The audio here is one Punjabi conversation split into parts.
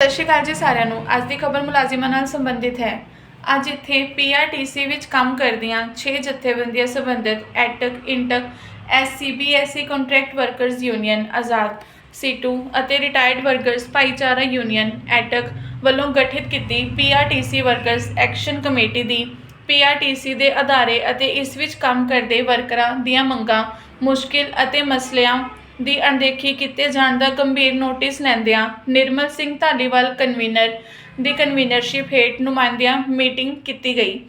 ਸਤਿ ਸ਼੍ਰੀ ਅਕਾਲ ਜੀ ਸਾਰਿਆਂ ਨੂੰ। ਅੱਜ ਦੀ ਖਬਰ ਮੁਲਾਜ਼ਮਾਂ ਨਾਲ ਸੰਬੰਧਿਤ ਹੈ। ਅੱਜ ਇੱਥੇ ਪੀਆਰਟੀਸੀ ਵਿੱਚ ਕੰਮ ਕਰਦੀਆਂ 6 ਜਥੇਬੰਦੀਆਂ ਸੰਬੰਧਿਤ AITUC, INTUC SCBSE contract workers union Azad CITU ਅਤੇ ਰਿਟਾਇਰਡ ਵਰਕਰਸ ਭਾਈਚਾਰਾ ਯੂਨੀਅਨ ਐਟਕ ਵੱਲੋਂ ਗਠਿਤ ਕੀਤੀ ਪੀਆਰਟੀਸੀ ਵਰਕਰਸ ਐਕਸ਼ਨ ਕਮੇਟੀ ਦੀ ਪੀਆਰਟੀਸੀ ਦੇ ਅਦਾਰੇ ਅਤੇ ਇਸ ਵਿੱਚ ਕੰਮ ਕਰਦੇ ਵਰਕਰਾਂ ਦੀਆਂ ਮੰਗਾਂ, ਮੁਸ਼ਕਿਲ ਅਤੇ ਮਸਲਿਆਂ ਦੀ ਅਣਦੇਖੀ ਕੀਤੇ ਜਾਣ ਦਾ ਗੰਭੀਰ ਨੋਟਿਸ ਲੈਂਦਿਆਂ ਨਿਰਮਲ ਸਿੰਘ ਧਾਲੀਵਾਲ ਕਨਵੀਨਰ ਦੀ ਕਨਵੀਨਰਸ਼ਿਪ ਹੇਠ ਨੁਮਾਇੰਦਿਆਂ ਮੀਟਿੰਗ ਕੀਤੀ ਗਈ,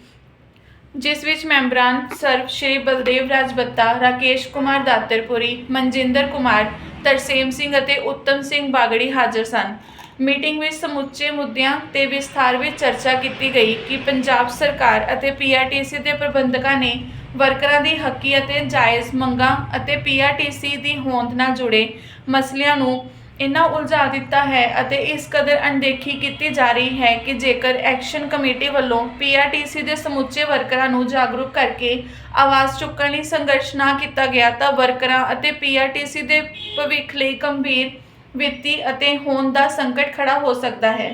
ਜਿਸ ਵਿੱਚ ਮੈਂਬਰਾਂ ਸਰਵ ਸ਼੍ਰੀ ਬਲਦੇਵ ਰਾਜਬੱਤਾ ਰਾਕੇਸ਼ ਕੁਮਾਰ ਦਾਤਰਪੁਰੀ, ਮਨਜਿੰਦਰ ਕੁਮਾਰ, ਤਰਸੇਮ ਸਿੰਘ ਅਤੇ ਉੱਤਮ ਸਿੰਘ ਬਾਗੜੀ ਹਾਜ਼ਰ ਸਨ। ਮੀਟਿੰਗ ਵਿੱਚ ਸਮੁੱਚੇ ਮੁੱਦਿਆਂ ਤੇ ਵਿਸਥਾਰ ਵਿੱਚ ਚਰਚਾ ਕੀਤੀ ਗਈ ਕਿ ਪੰਜਾਬ ਸਰਕਾਰ ਅਤੇ ਪੀਆਰਟੀਸੀ ਦੇ ਪ੍ਰਬੰਧਕਾਂ ਨੇ ਵਰਕਰਾਂ ਦੀ ਹੱਕੀ ਅਤੇ ਜਾਇਜ਼ ਮੰਗਾਂ ਅਤੇ ਪੀਆਰਟੀਸੀ ਦੀ ਹੋਂਦ ਨਾਲ ਜੁੜੇ ਮਸਲਿਆਂ ਨੂੰ ਇੰਨਾ ਉਲਝਾ ਦਿੱਤਾ ਹੈ ਅਤੇ ਇਸ ਕਦਰ ਅਣਦੇਖੀ ਕੀਤੀ ਜਾ ਰਹੀ ਹੈ ਕਿ ਜੇਕਰ ਐਕਸ਼ਨ ਕਮੇਟੀ ਵੱਲੋਂ ਪੀਆਰਟੀਸੀ ਦੇ ਸਮੁੱਚੇ ਵਰਕਰਾਂ ਨੂੰ ਜਾਗਰੂਕ ਕਰਕੇ ਆਵਾਜ਼ ਚੁੱਕਣ ਲਈ ਸੰਘਰਸ਼ ਨਾ ਕੀਤਾ ਗਿਆ ਤਾਂ ਵਰਕਰਾਂ ਅਤੇ ਪੀਆਰਟੀਸੀ ਦੇ ਭਵਿੱਖ ਲਈ ਗੰਭੀਰ ਵਿੱਤੀ ਅਤੇ ਹੋਣ ਦਾ ਸੰਕਟ ਖੜਾ ਹੋ ਸਕਦਾ ਹੈ।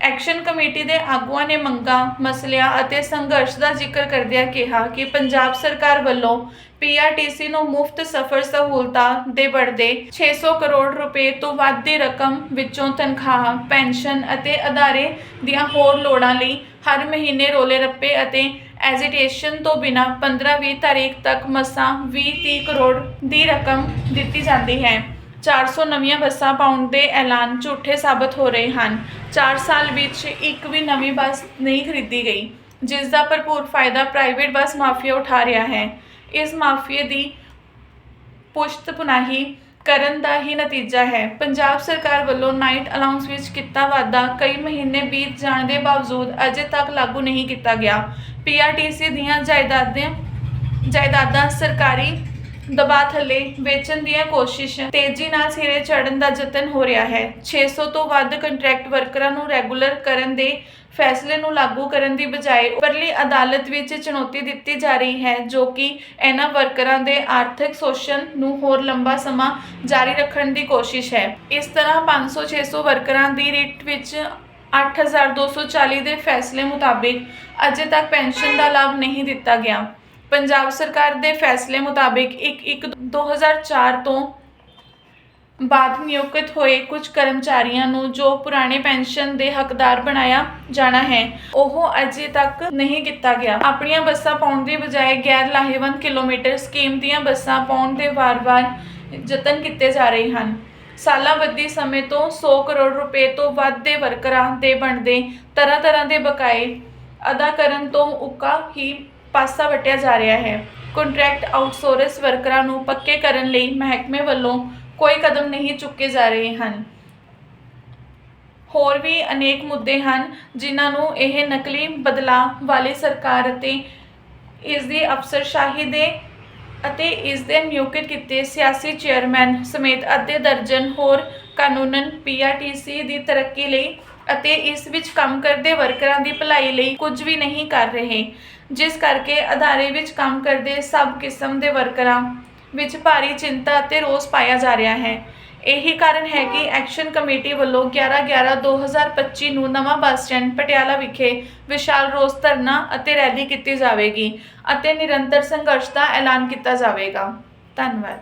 ਐਕਸ਼ਨ ਕਮੇਟੀ ਦੇ ਆਗੂਆਂ ਨੇ ਮੰਗਾਂ, ਮਸਲਿਆਂ ਅਤੇ ਸੰਘਰਸ਼ ਦਾ ਜ਼ਿਕਰ ਕਰਦਿਆਂ ਕਿਹਾ ਕਿ ਪੰਜਾਬ ਸਰਕਾਰ ਵੱਲੋਂ ਪੀਆਰਟੀਸੀ ਨੂੰ ਮੁਫਤ ਸਫ਼ਰ ਸਹੂਲਤਾਂ ਦੇ बढ़ਦੇ 600 ਕਰੋੜ ਰੁਪਏ ਤੋਂ ਵੱਧ ਦੀ ਰਕਮ ਵਿੱਚੋਂ ਤਨਖਾਹ, ਪੈਨਸ਼ਨ ਅਤੇ ਅਦਾਰੇ ਦੀਆਂ ਹੋਰ ਲੋੜਾਂ ਲਈ ਹਰ ਮਹੀਨੇ ਰੋਲੇ ਰੱਪੇ ਅਤੇ ਐਜੀਟੇਸ਼ਨ ਤੋਂ ਬਿਨਾਂ 15-20 ਤਾਰੀਖ ਤੱਕ ਮਸਾਂ 20-30 ਕਰੋੜ ਦੀ ਰਕਮ ਦਿੱਤੀ ਜਾਂਦੀ ਹੈ। 400 ਨਵੀਆਂ ਬੱਸਾਂ ਪਾਉਣ ਦੇ ਐਲਾਨ ਝੂਠੇ ਸਾਬਤ ਹੋ ਰਹੇ ਹਨ। 4 ਸਾਲ ਵਿੱਚ ਇੱਕ ਵੀ ਨਵੀਂ ਬੱਸ ਨਹੀਂ ਖਰੀਦੀ ਗਈ, ਜਿਸ ਦਾ ਭਰਪੂਰ ਫਾਇਦਾ ਪ੍ਰਾਈਵੇਟ ਬੱਸ ਮਾਫੀਆ ਉਠਾ ਰਿਹਾ ਹੈ। ਇਸ ਮਾਫੀਏ ਦੀ ਪੁਸ਼ਤ ਪੁਨਾਹੀ ਕਰਨ ਦਾ ਹੀ ਨਤੀਜਾ ਹੈ। ਪੰਜਾਬ ਸਰਕਾਰ ਵੱਲੋਂ ਨਾਈਟ ਅਲਾਉਂਸ ਵਿੱਚ ਕੀਤਾ ਵਾਅਦਾ ਕਈ ਮਹੀਨੇ ਬੀਤ ਜਾਣ ਦੇ ਬਾਵਜੂਦ ਅਜੇ ਤੱਕ ਲਾਗੂ ਨਹੀਂ ਕੀਤਾ ਗਿਆ। ਪੀਆਰਟੀਸੀ ਦੀਆਂ ਜਾਇਦਾਦਾਂ ਜਾਇਦਾਦਾਂ ਸਰਕਾਰੀ ਦਬਾਅ ਥੱਲੇ ਵੇਚਣ ਦੀਆਂ ਕੋਸ਼ਿਸ਼ਾਂ ਤੇਜ਼ੀ ਨਾਲ ਸਿਰੇ ਚੜ੍ਹਨ ਦਾ ਯਤਨ ਹੋ ਰਿਹਾ ਹੈ। 600 ਤੋਂ ਵੱਧ ਕੰਟਰੈਕਟ ਵਰਕਰਾਂ ਨੂੰ ਰੈਗੂਲਰ ਕਰਨ ਦੇ ਫੈਸਲੇ ਨੂੰ ਲਾਗੂ ਕਰਨ ਦੀ ਬਜਾਏ ਉੱਪਰਲੀ ਅਦਾਲਤ ਵਿੱਚ ਚੁਣੌਤੀ ਦਿੱਤੀ ਜਾ ਰਹੀ ਹੈ, ਜੋ ਕਿ ਇਹਨਾਂ ਵਰਕਰਾਂ ਦੇ ਆਰਥਿਕ ਸ਼ੋਸ਼ਣ ਨੂੰ ਹੋਰ ਲੰਬਾ ਸਮਾਂ ਜਾਰੀ ਰੱਖਣ ਦੀ ਕੋਸ਼ਿਸ਼ ਹੈ। ਇਸ ਤਰ੍ਹਾਂ 500-600 ਵਰਕਰਾਂ ਦੀ ਰਿਟ ਵਿੱਚ 8240 ਦੇ ਫੈਸਲੇ ਮੁਤਾਬਿਕ ਅਜੇ ਤੱਕ ਪੈਨਸ਼ਨ ਦਾ ਲਾਭ ਨਹੀਂ ਦਿੱਤਾ ਗਿਆ। ਪੰਜਾਬ ਸਰਕਾਰ ਦੇ ਫੈਸਲੇ ਮੁਤਾਬਿਕ 1-1-2004 ਤੋਂ ਬਾਅਦ ਨਿਯੁਕਤ ਹੋਏ ਕੁਝ ਕਰਮਚਾਰੀਆਂ ਨੂੰ ਜੋ ਪੁਰਾਣੇ ਪੈਨਸ਼ਨ ਦੇ ਹੱਕਦਾਰ ਬਣਾਇਆ ਜਾਣਾ ਹੈ, ਉਹ ਅਜੇ ਤੱਕ ਨਹੀਂ ਕੀਤਾ ਗਿਆ। ਆਪਣੀਆਂ ਬੱਸਾਂ ਪਾਉਣ ਦੀ ਬਜਾਏ ਗੈਰ ਲਾਹੇਵੰਦ ਕਿਲੋਮੀਟਰ ਸਕੀਮ ਦੀਆਂ ਬੱਸਾਂ ਪਾਉਣ ਦੇ ਵਾਰ-ਵਾਰ ਯਤਨ ਕੀਤੇ ਜਾ ਰਹੇ ਹਨ। ਸਾਲਾਂਬੱਧੀ ਸਮੇਂ ਤੋਂ 100 ਕਰੋੜ ਰੁਪਏ ਤੋਂ ਵੱਧ ਦੇ ਵਰਕਰਾਂ ਦੇ ਬਣਦੇ ਤਰ੍ਹਾਂ ਤਰ੍ਹਾਂ ਦੇ ਬਕਾਏ ਅਦਾ ਕਰਨ ਤੋਂ ਉੱਕਾ ਹੀ ਪਾਸਾ ਵਟਿਆ ਜਾ ਰਿਹਾ ਹੈ। ਕੰਟਰੈਕਟ ਆਊਟਸੋਰਸ ਵਰਕਰਾਂ ਨੂੰ ਪੱਕੇ ਕਰਨ ਲਈ ਮਹਿਕਮੇ ਵੱਲੋਂ ਕੋਈ ਕਦਮ ਨਹੀਂ ਚੁੱਕੇ ਜਾ ਰਹੇ ਹਨ। ਹੋਰ ਵੀ ਅਨੇਕ ਮੁੱਦੇ ਹਨ, ਜਿਨ੍ਹਾਂ ਨੂੰ ਇਹ ਨਕਲੀ ਬਦਲਾਅ ਵਾਲੀ ਸਰਕਾਰ ਅਤੇ ਇਸ ਦੀ ਅਫਸਰਸ਼ਾਹੀ ਦੇ ਅਤੇ ਇਸ ਦੇ ਨਿਯੁਕਤ ਕੀਤੇ ਸਿਆਸੀ ਚੇਅਰਮੈਨ ਸਮੇਤ ਅੱਧੇ ਦਰਜਨ ਹੋਰ ਕਾਨੂੰਨਨ ਪੀਆਰਟੀਸੀ ਦੀ ਤਰੱਕੀ ਲਈ ਅਤੇ ਇਸ ਵਿੱਚ ਕੰਮ ਕਰਦੇ ਵਰਕਰਾਂ ਦੀ ਭਲਾਈ ਲਈ ਕੁਝ ਵੀ ਨਹੀਂ ਕਰ ਰਹੇ, ਜਿਸ ਕਰਕੇ ਅਦਾਰੇ ਵਿੱਚ ਕੰਮ ਕਰਦੇ ਸਭ ਕਿਸਮ ਦੇ ਵਰਕਰਾਂ ਵਿੱਚ ਭਾਰੀ ਚਿੰਤਾ ਅਤੇ ਰੋਸ ਪਾਇਆ ਜਾ ਰਿਹਾ ਹੈ। ਇਹੀ ਕਾਰਨ ਹੈ ਕਿ ਐਕਸ਼ਨ ਕਮੇਟੀ ਵੱਲੋਂ 11/11/2025 ਨੂੰ ਨਵਾਂ ਬੱਸ ਸਟੈਂਡ ਪਟਿਆਲਾ ਵਿਖੇ ਵਿਸ਼ਾਲ ਰੋਸ ਧਰਨਾ ਅਤੇ ਰੈਲੀ ਕੀਤੀ ਜਾਵੇਗੀ ਅਤੇ ਨਿਰੰਤਰ ਸੰਘਰਸ਼ ਦਾ ਐਲਾਨ ਕੀਤਾ ਜਾਵੇਗਾ। ਧੰਨਵਾਦ।